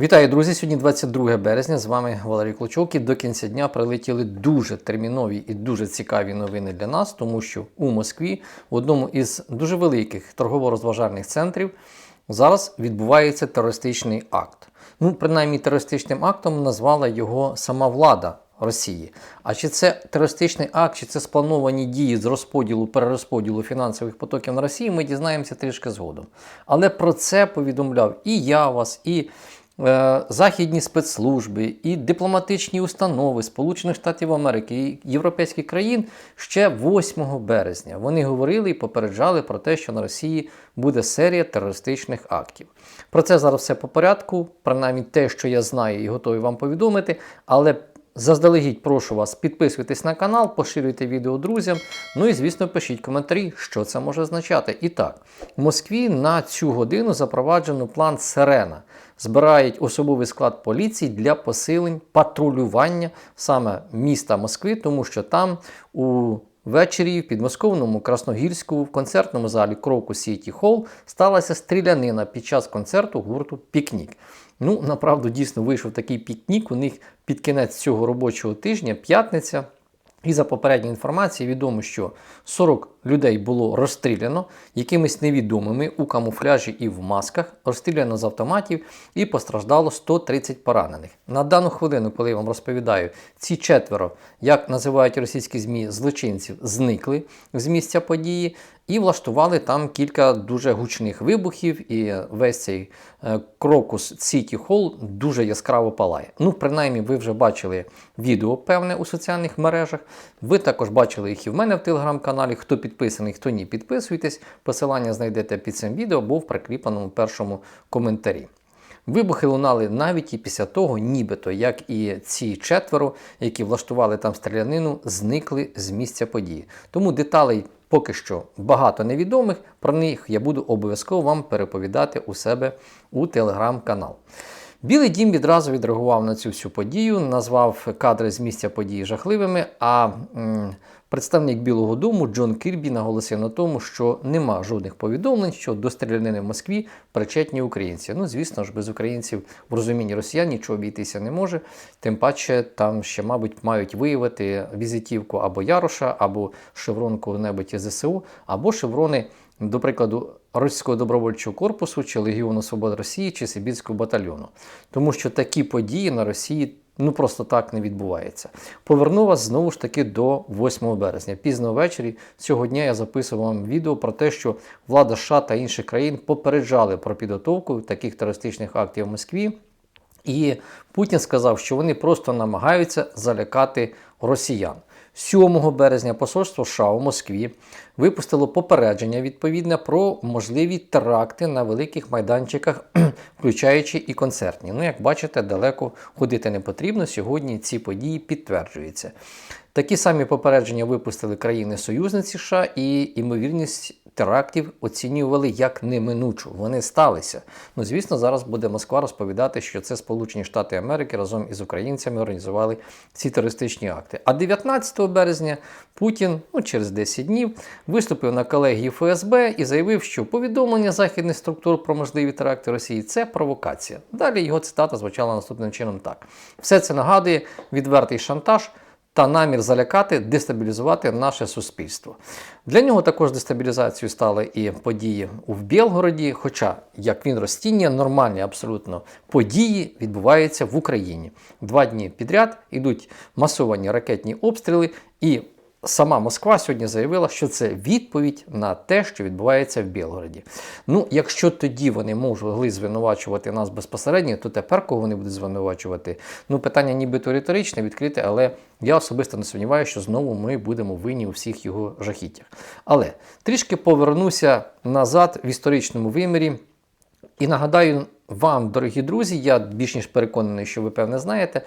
Вітаю, друзі! Сьогодні 22 березня. З вами Валерій Клочок. І до кінця дня прилетіли дуже термінові і дуже цікаві новини для нас, тому що у Москві, в одному із дуже великих торгово-розважальних центрів, зараз відбувається терористичний акт. Ну, принаймні, терористичним актом назвала його сама влада Росії. А чи це терористичний акт, чи це сплановані дії з розподілу, перерозподілу фінансових потоків на Росію, ми дізнаємося трішки згодом. Але про це повідомляв і я вас, і західні спецслужби, і дипломатичні установи Сполучених Штатів Америки і європейських країн ще 8 березня. Вони говорили і попереджали про те, що на Росії буде серія терористичних актів. Про це зараз все по порядку, принаймні те, що я знаю і готовий вам повідомити. Але Заздалегідь прошу вас підписуйтесь на канал, поширюйте відео друзям. Ну і звісно, пишіть коментарі, що це може означати. І так, в Москві на цю годину запроваджено план Сирена. Збирають особовий склад поліції для посилень патрулювання саме міста Москви, тому що там у Ввечері в підмосковному Красногірську в концертному залі Кроку Сіті Холл сталася стрілянина під час концерту гурту Пікнік. Ну, направду, дійсно вийшов такий пікнік. У них під кінець цього робочого тижня, п'ятниця. І за попередньою інформацією відомо, що 40 людей було розстріляно якимись невідомими у камуфляжі і в масках, розстріляно з автоматів і постраждало 130 поранених. На дану хвилину, коли я вам розповідаю, ці четверо, як називають російські ЗМІ, злочинців, зникли з місця події і влаштували там кілька дуже гучних вибухів, і весь цей е, крокус Сіті Холл дуже яскраво палає. Ну, принаймні, ви вже бачили відео певне у соціальних мережах. Ви також бачили їх і в мене в телеграм-каналі. Хто підписаний, хто ні, підписуйтесь. Посилання знайдете під цим відео або в прикріпленому першому коментарі. Вибухи лунали навіть і після того, нібито як і ці четверо, які влаштували там стрілянину, зникли з місця події. Тому деталей поки що багато невідомих. Про них я буду обов'язково вам переповідати у себе у телеграм-канал. Білий дім відразу відреагував на цю всю подію, назвав кадри з місця події жахливими. А представник Білого Дому Джон Кірбі наголосив на тому, що нема жодних повідомлень, що до стрілянини в Москві причетні українці. Ну, звісно ж, без українців в розумінні росіян нічого обійтися не може. Тим паче, там ще, мабуть, мають виявити візитівку або Яроша, або шеврон кого-небудь ЗСУ, або шеврони. До прикладу, Російського добровольчого корпусу, чи Легіону Свободи Росії, чи Сибірського батальйону. Тому що такі події на Росії ну просто так не відбувається. Поверну вас знову ж таки до 8 березня. Пізно ввечері цього дня я записував вам відео про те, що влада США та інших країн попереджали про підготовку таких терористичних актів в Москві. І Путін сказав, що вони просто намагаються залякати росіян. 7 березня посольство США у Москві випустило попередження відповідне про можливі теракти на великих майданчиках, включаючи і концертні. Ну, як бачите, далеко ходити не потрібно. Сьогодні ці події підтверджуються. Такі самі попередження випустили країни-союзниці США і ймовірність терактів оцінювали як неминучу. Вони сталися. Ну, звісно, зараз буде Москва розповідати, що це Сполучені Штати Америки разом із українцями організували ці терористичні акти. А 19 березня Путін, ну через 10 днів, виступив на колегії ФСБ і заявив, що повідомлення західних структур про можливі теракти Росії це провокація. Далі його цитата звучала наступним чином так: все це нагадує відвертий шантаж та намір залякати, дестабілізувати наше суспільство. Для нього також дестабілізацією стали і події у Білгороді, хоча, як він розцінює, нормальні абсолютно події відбуваються в Україні. Два дні підряд ідуть масовані ракетні обстріли, і Сама Москва сьогодні заявила, що це відповідь на те, що відбувається в Білгороді. Ну, якщо тоді вони могли звинувачувати нас безпосередньо, то тепер кого вони будуть звинувачувати? Ну, питання нібито риторичне, відкрите, але я особисто не сумніваюся, що знову ми будемо винні у всіх його жахіттях. Але трішки повернуся назад в історичному вимірі. І нагадаю вам, дорогі друзі, я більш ніж переконаний, що ви певне знаєте,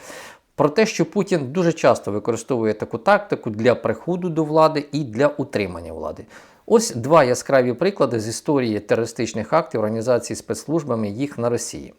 про те, що Путін дуже часто використовує таку тактику для приходу до влади і для утримання влади. Ось два яскраві приклади з історії терористичних актів організації спецслужбами їх на Росії.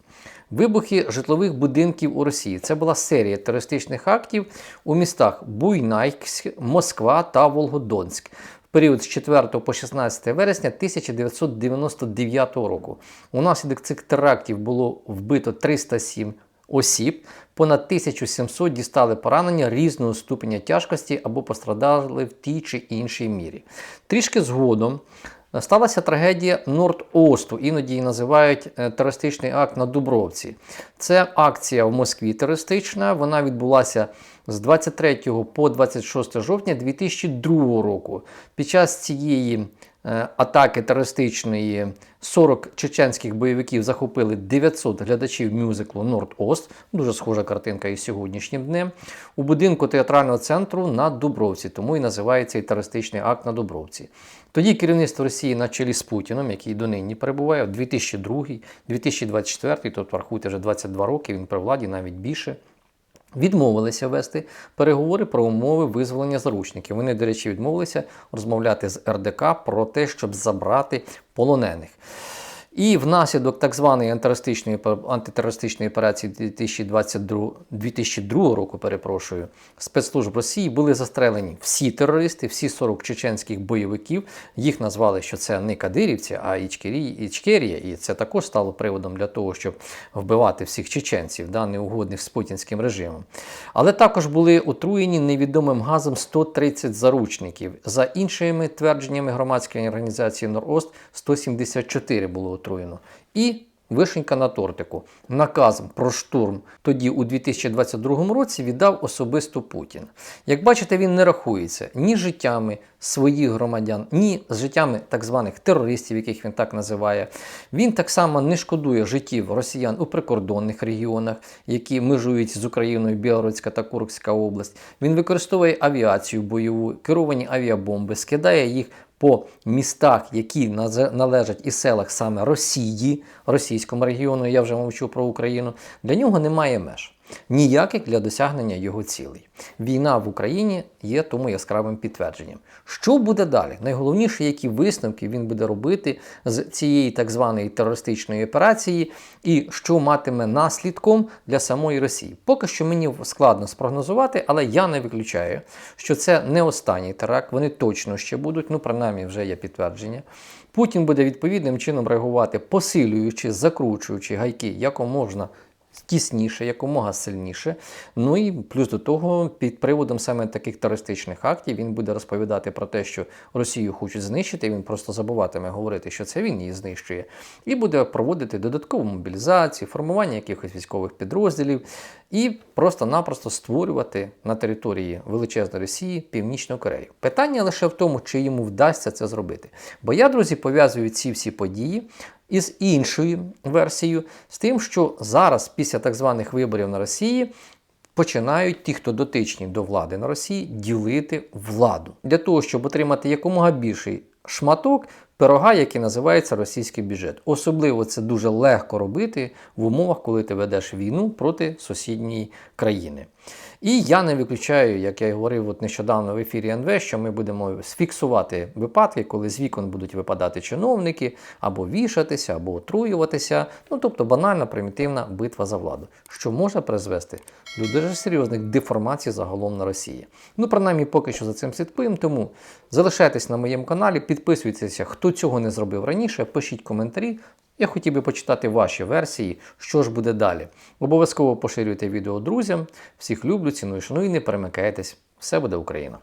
Вибухи житлових будинків у Росії. Це була серія терористичних актів у містах Буйнайськ, Москва та Волгодонськ. В період з 4 по 16 вересня 1999 року. Унаслідок цих терактів було вбито 307 осіб, понад 1700 дістали поранення різного ступеня тяжкості або пострадали в тій чи іншій мірі. Трішки згодом сталася трагедія Норд-Осту, іноді її називають е, терористичний акт на Дубровці. Це акція в Москві терористична. Вона відбулася з 23 по 26 жовтня 2002 року. Під час цієї е, атаки терористичної 40 чеченських бойовиків захопили 900 глядачів мюзиклу Норд-Ост. Дуже схожа картинка із сьогоднішнім днем. У будинку театрального центру на Дубровці, тому і називається і терористичний акт на Дубровці. Тоді керівництво Росії на чолі з Путіном, який донині перебуває, в 2002, 2024, тобто рахуйте вже 22 роки, він при владі навіть більше. Відмовилися вести переговори про умови визволення заручників. Вони, до речі, відмовилися розмовляти з РДК про те, щоб забрати полонених. І внаслідок так званої антитерористичної, антитерористичної операції 2022, 2002 року, перепрошую, спецслужб Росії були застрелені всі терористи, всі 40 чеченських бойовиків. Їх назвали, що це не кадирівці, а Ічкерія. І це також стало приводом для того, щоб вбивати всіх чеченців, да, неугодних з путінським режимом. Але також були отруєні невідомим газом 130 заручників. За іншими твердженнями громадської організації Норд-Ост, 174 було отруєно. І вишенька на тортику. Наказ про штурм тоді у 2022 році віддав особисто Путін. Як бачите, він не рахується ні життями своїх громадян, ні з життями так званих терористів, яких він так називає. Він так само не шкодує життів росіян у прикордонних регіонах, які межують з Україною Білоруська та Курська область. Він використовує авіацію бойову, керовані авіабомби, скидає їх по містах, які належать і селах саме Росії, російському регіону, я вже мовчу про Україну, для нього немає меж. Ніяких для досягнення його цілей. Війна в Україні є тому яскравим підтвердженням. Що буде далі? Найголовніше, які висновки він буде робити з цієї так званої терористичної операції, і що матиме наслідком для самої Росії. Поки що мені складно спрогнозувати, але я не виключаю, що це не останній теракт. Вони точно ще будуть, ну принаймні вже є підтвердження. Путін буде відповідним чином реагувати, посилюючи, закручуючи гайки якомога тісніше, якомога сильніше. Ну і плюс до того, під приводом саме таких терористичних актів він буде розповідати про те, що Росію хочуть знищити. Він просто забуватиме говорити, що це він її знищує, і буде проводити додаткову мобілізацію, формування якихось військових підрозділів і просто-напросто створювати на території величезної Росії Північну Корею. Питання лише в тому, чи йому вдасться це зробити. Бо я, друзі, пов'язую ці всі події із іншою версією, з тим, що зараз, після так званих виборів на Росії, починають ті, хто дотичні до влади на Росії, ділити владу для того, щоб отримати якомога більший шматок. Пирога, який називається російський бюджет. Особливо це дуже легко робити в умовах, коли ти ведеш війну проти сусідньої країни. І я не виключаю, як я і говорив от нещодавно в ефірі НВ, що ми будемо сфіксувати випадки, коли з вікон будуть випадати чиновники, або вішатися, або отруюватися. Ну тобто банальна примітивна битва за владу, що може призвести до дуже серйозних деформацій загалом на Росії. Ну, принаймні, поки що за цим слідкуємо. Тому залишайтесь на моєму каналі, підписуйтеся, хто цього не зробив раніше, пишіть коментарі. Я хотів би почитати ваші версії, що ж буде далі. Обов'язково поширюйте відео друзям. Всіх люблю, ціную, шаную і не перемикайтесь. Все буде Україна!